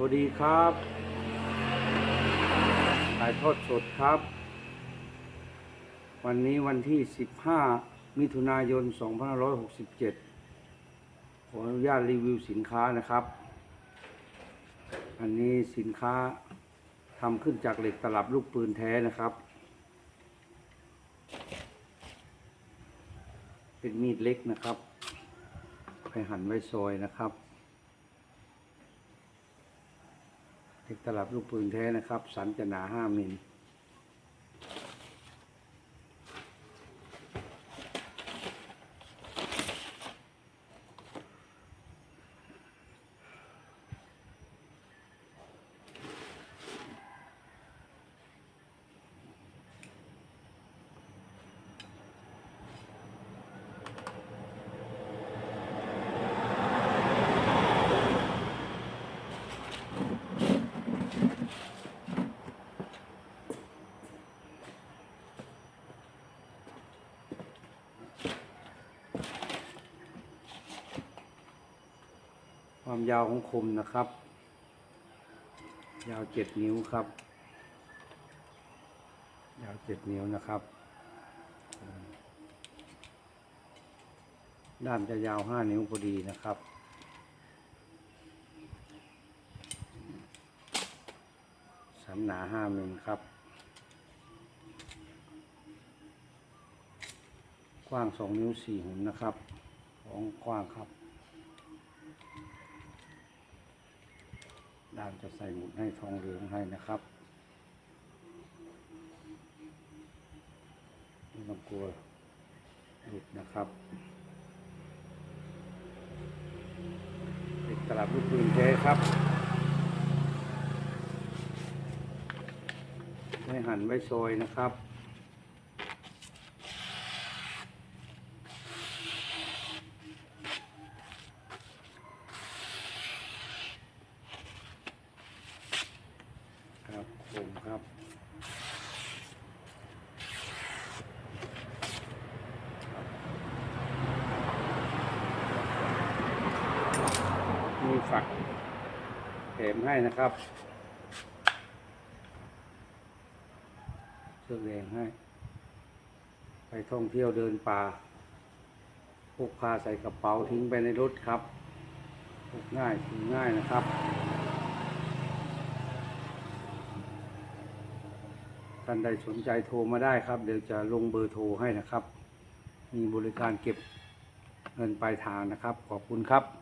วัสดีครับถ่ายทอดสดครับ วันนี้วันที่ 15 มิถุนายน 2567 ขออนุญาตรีวิวสินค้านะครับ อันนี้สินค้าทำขึ้นจากเหล็กตลับลูกปืนแท้นะครับ เป็นมีดเล็กนะครับ ไปหั่นไว้ซอยนะครับ เหล็กตลับลูกปืนแท้นะครับ สันจะหนาห้ามิล ความยาวของคมนะครับ ยาวเจ็ดนิ้วครับ ยาวเจ็ดนิ้วนะครับ ด้านจะยาวห้านิ้วพอดีนะครับสันหนาห้ามิลครับ กว้างสองนิ้วสี่หุ่นนะครับ ของกว้างครับางจะใส่หมุดให้ทองเหลืองให้นะครับไม่ต้องกลัวหลุดนะครับติดตลับลูกปืนเท้ครับ ไม่หั่นไว้ซอยนะครับผมครับ ฝักแถมให้นะครับเชือกแดงให้ ไปท่องเที่ยวเดินป่าพกพาใส่กระเป๋าทิ้งไปในรถครับพกง่ายถือง่ายนะครับท่านใดสนใจโทรมาได้ครับ เดี๋ยวจะลงเบอร์โทรให้นะครับ มีบริการเก็บเงินปลายทางนะครับ ขอบคุณครับ